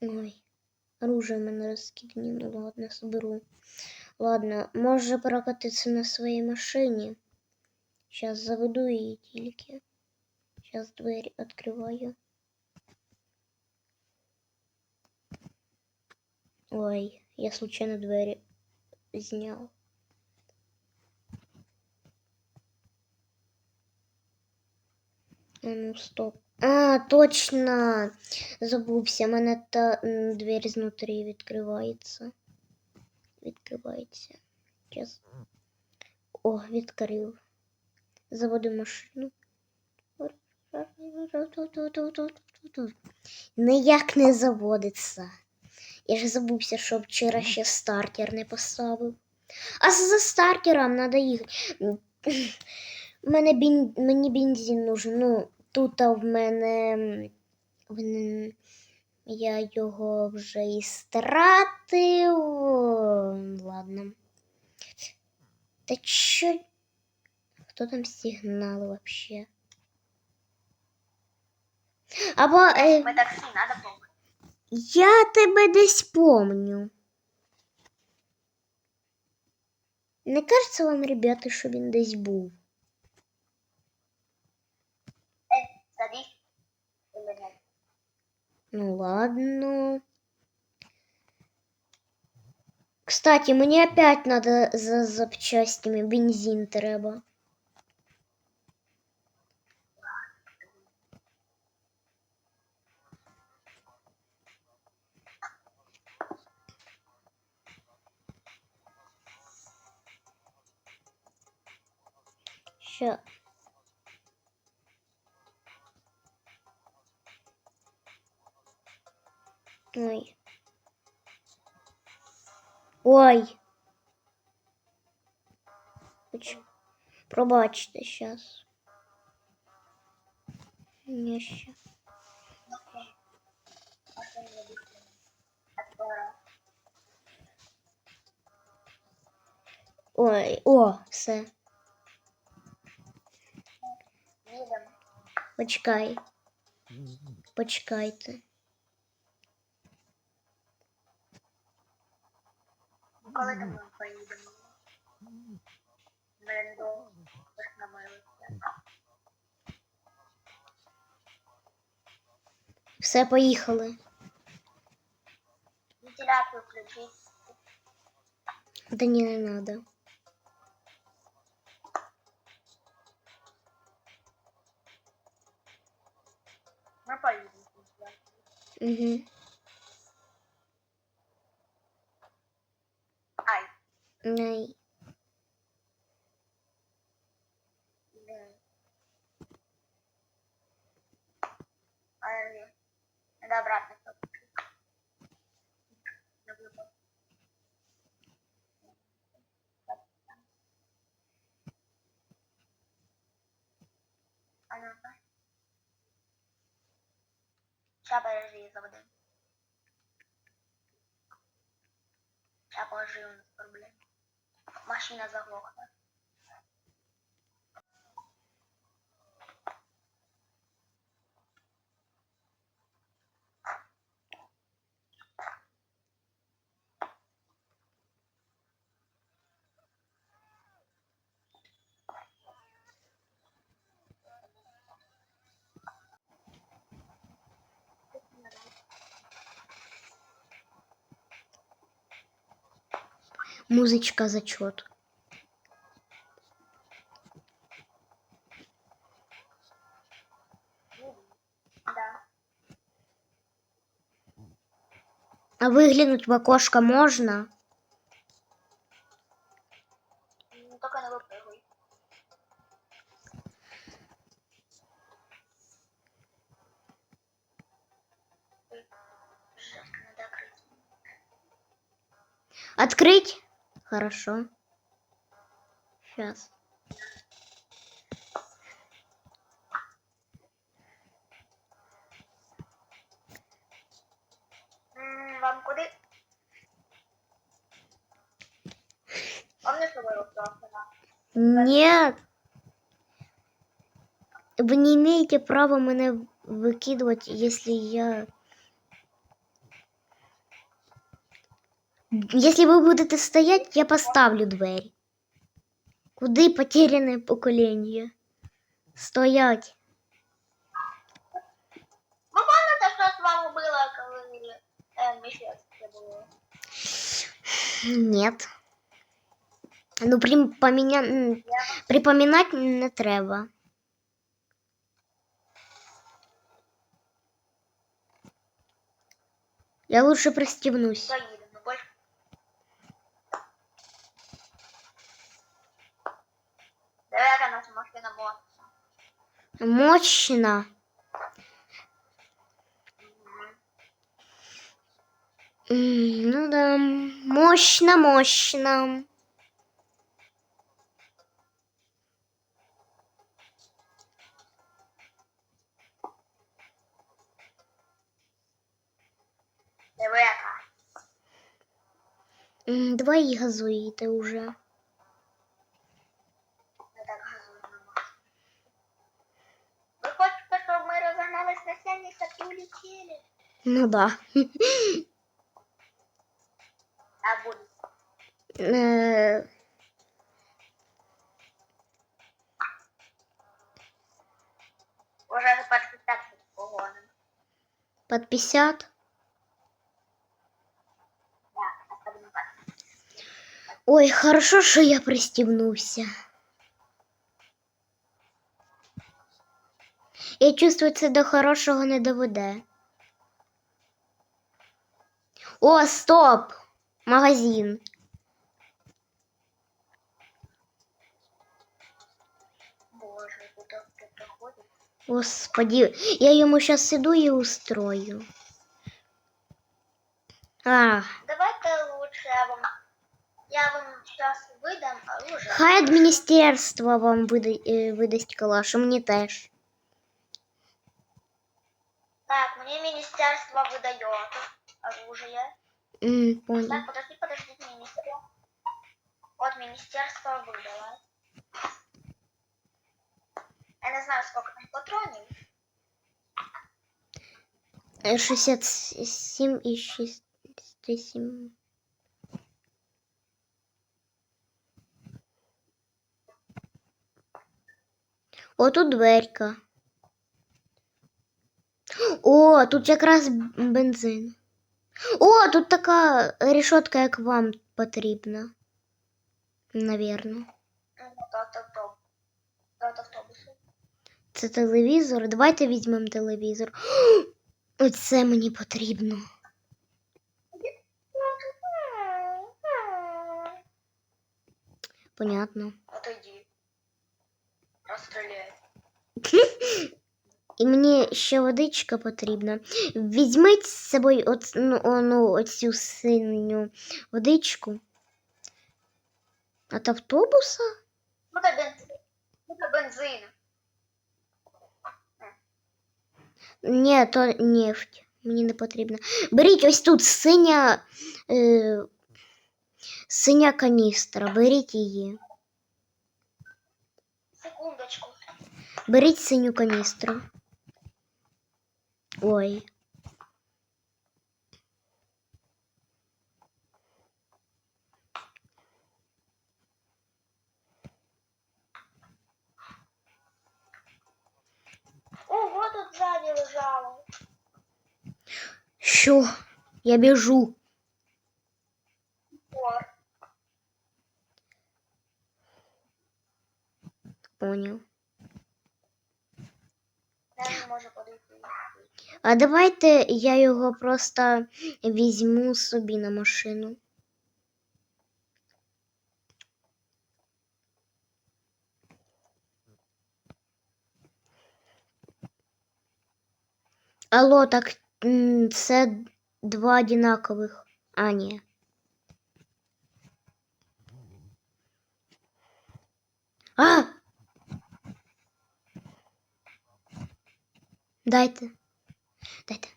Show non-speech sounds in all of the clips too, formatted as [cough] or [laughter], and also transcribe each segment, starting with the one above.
Ой, оружие в мене розкидні, ну ладно, соберу. Ладно, може прокатитися на своїй машині. Сейчас заведу її тільки. Сейчас двері відкриваю. Ой, я случайно двері зняв. А ну стоп. А, точно! Забувся, в мене та двері знутрі відкривається. Відкривається. Зараз. О, відкрив. Заводи машину. Ніяк не заводиться. Я ж забувся, що вчора ще стартер не поставив. А за стартером треба їхати. [clears throat] Мені бензин нужен. Ну, тут в мене. Я його вже і стратив. Ладно. Та чо? Хто там сигнал вообще? Або Ми таксі, надо помнити. я тебе десь помню. Не кажется вам, ребята, що він десь був? Садись. Ну ладно. Кстати, мне опять надо за запчастями бензин треба. Ща. Ой. Пробачте сейчас. Не ще. Ой, о, все. Почекай. Почекайте. Там ми поїдемо? Ми до Красномилиця. Все, поїхали. Вентиляцію включіть. Да не, не надо. Ми поїдемо. Угу. Nej. Nej. Ale nie. Dobra, to Ano. Trzeba żyje z Trzeba żyjąc. Машина заглохла. Музычка зачет. Да. А выглянуть в окошко можно? Ну, только выпрыгивай. Открыть. Хорошо. Сейчас. Вам куди? Вам не собою просто. Нет. Вы не имеете права мене выкидывать, если я... Если вы будете стоять, я поставлю двері. Куди потеряне покоління? Стоять. Ви пам'ятаєте, що з вами було, коли е, ми ще це було? Нет. Ну, припоміня... м, припоминать не треба. Я лучше пристегнусь. Наверное, нас машина была. Мощно. Mm -hmm. Ну да, мощно, мощно. Давай, газуйте уже. Ви хочете, щоб ми розогнались на 70 і улетіли? Ну да. А буде. Э, Уже тепер 50 погоним. Под 50. Так, а будемо так. Ой, хорошо, що я пристібнувся. Я чувствую, це до хорошого не доведе. О, стоп! Магазин. Боже, куди ти приходиш? Господи, я йому сейчас иду и устрою. А, Давайте лучше я вам... Я вам сейчас видам оружие. хай адміністерство вам вида- е, видасть калаш, а мені теж. Так, мне министерство выдает оружие. М, понял. Так, подожди, подожди, министерство. Вот министерство выдало. Я не знаю, сколько там патронов. Е, 67 і 67. О, тут дверка. О, тут якраз бензин. О, тут така решетка, як вам потрібна. Навірно. Це телевізор. Давайте візьмемо телевізор. [gasps] Оце мені потрібно. Понятно. Отойди. Розстріляй. [laughs] І мені ще водичка потрібна. Візьміть з собою оц, ну, о, ну, оцю синю водичку. От автобуса? Ну, та бензин. Ну, та бензин. Ні, то нефть. Мені не потрібно. Беріть ось тут синя. Е, синя каністра. Беріть її. Секундочку. Беріть синю каністру. Ой. Ого, тут ззаді лежало. Що? Я біжу. Ор. Поняв. Я не можу подойти. А давайте я його просто візьму собі на машину. Алло, так це два одинакових. А, ні. А! Дайте. Дайте.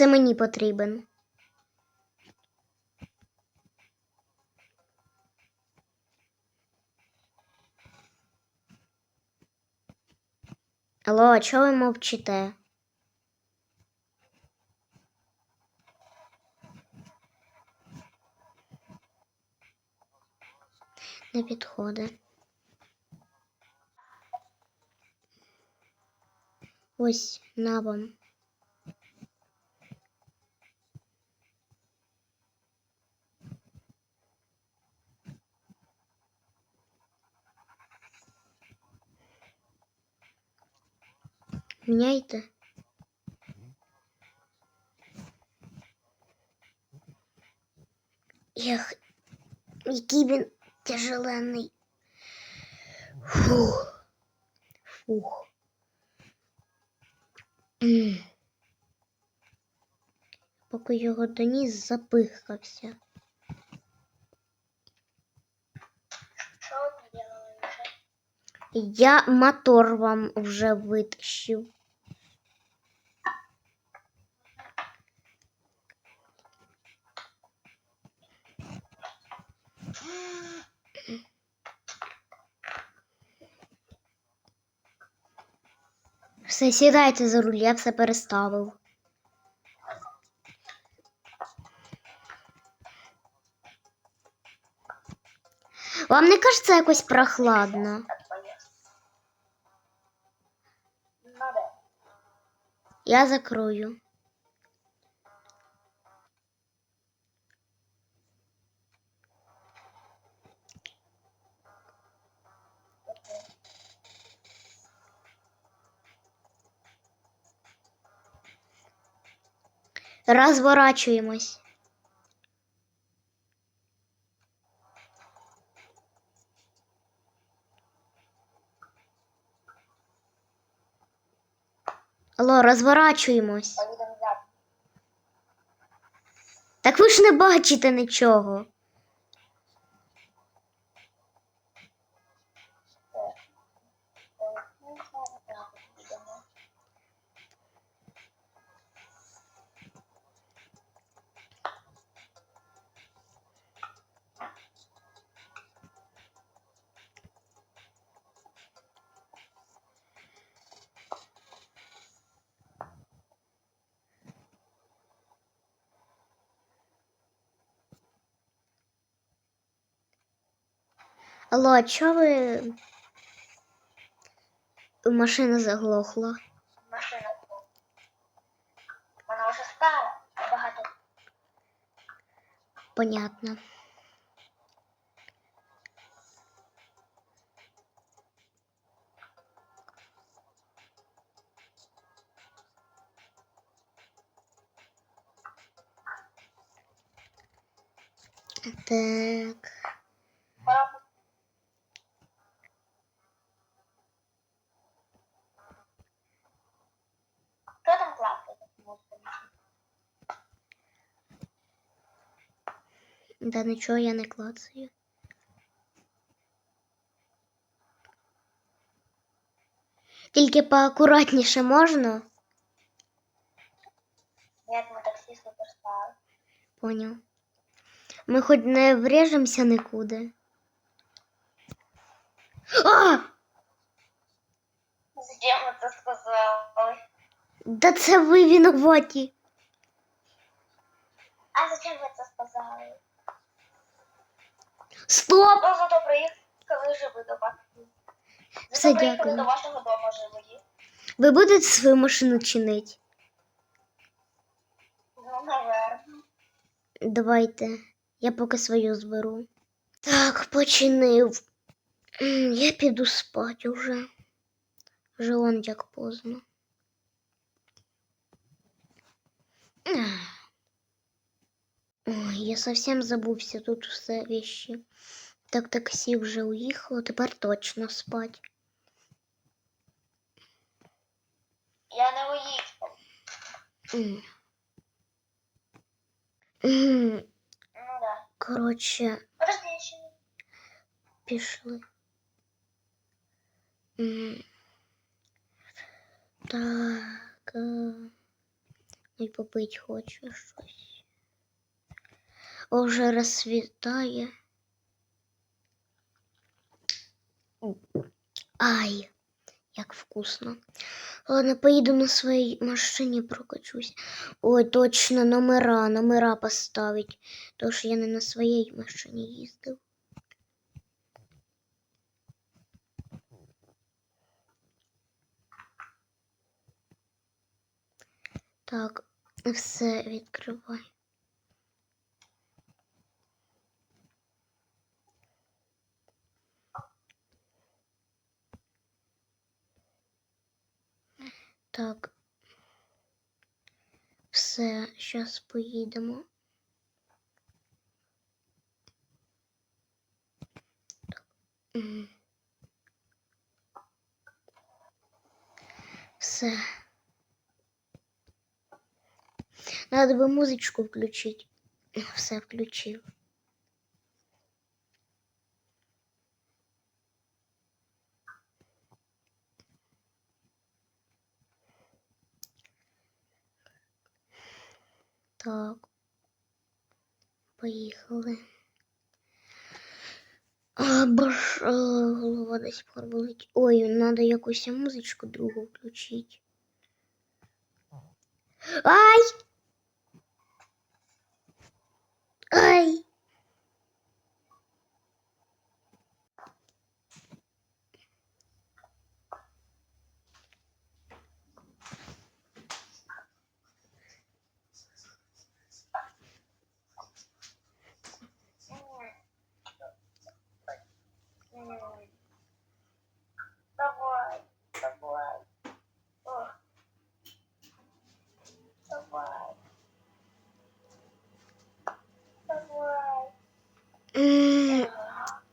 це мені потрібен. Алло, чого ви мовчите? Не підходить. Ось на вам. Міняйте. Ех, який він тяжеленний. Фух. Фух. Поки його доніс, запихався. Я мотор вам вже витащив. Все, сідайте за руль, я все переставив. Вам не кажеться якось прохладно? Я закрою. Розворачуємось. Алло, розворачуємось. Так ви ж не бачите нічого. Алло, а чого ви. Машина заглохла. Машина. Вона вже стара. Багато. Понятно. Так. Пора Хто там клацає? Да нічого я не клацаю. Тільки поакуратніше можна? Як ми таксі суперстар. Поняв. Ми хоч не врежемося нікуди. А! Зачем ви це сказали? Да це ви винуваті. А зачем ви це сказали? Стоп! Ну, зато приїхали живі до вас. Все, Зато дякую. до вашого дому живі. Ви будете свою машину чинити? Ну, наверно. Давайте. Я поки свою зберу. Так, починив. Я піду спати уже. Вже он як поздно. Ах. Ой, я совсем забувся тут все вещи. Так таксі вже уїхало, тепер точно спать. Я не уїхав. М. М, Ну да. Коротше, Подожди, ще не. пішли. М. Так. е, Навіть попить хочу щось. О, вже розсвітає. Ай, як вкусно. Ладно, поїду на своїй машині прокачусь. Ой, точно, номера, номера поставить. Тож я не на своїй машині їздив. Так, все відкривай. Так. Все, зараз поїдемо. Все. Надо бы музычку включить. Все включив. Так. Поїхали. А, бож, а, голова десь болить. Ой, надо якусь музичку другу включить. Ай! Ай! Давай, давай. О. Давай. Давай. М,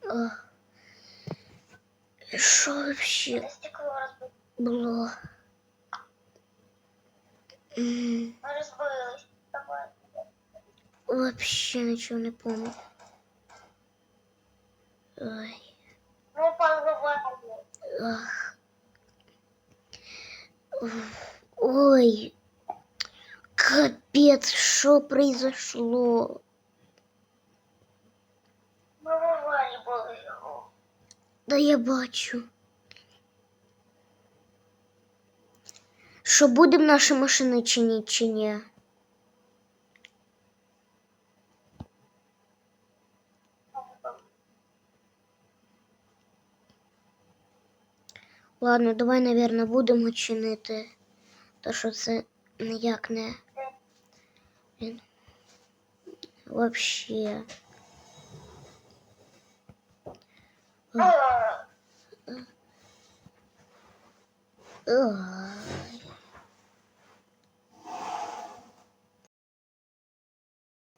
а. Що вообще Это стекло разбилось. було? М, Мы разбилось. Давай. Вообще нічого не помню. Ой. Ну, поговорим. Ах. Ой. Капец, что произошло? Мы в аварии были его. Да я бачу. Що будемо наші машини чинити чи ні? Ладно, давай, наверное, будемо чинити. То що це ніяк не. Блін. Вообще. А, Ugh.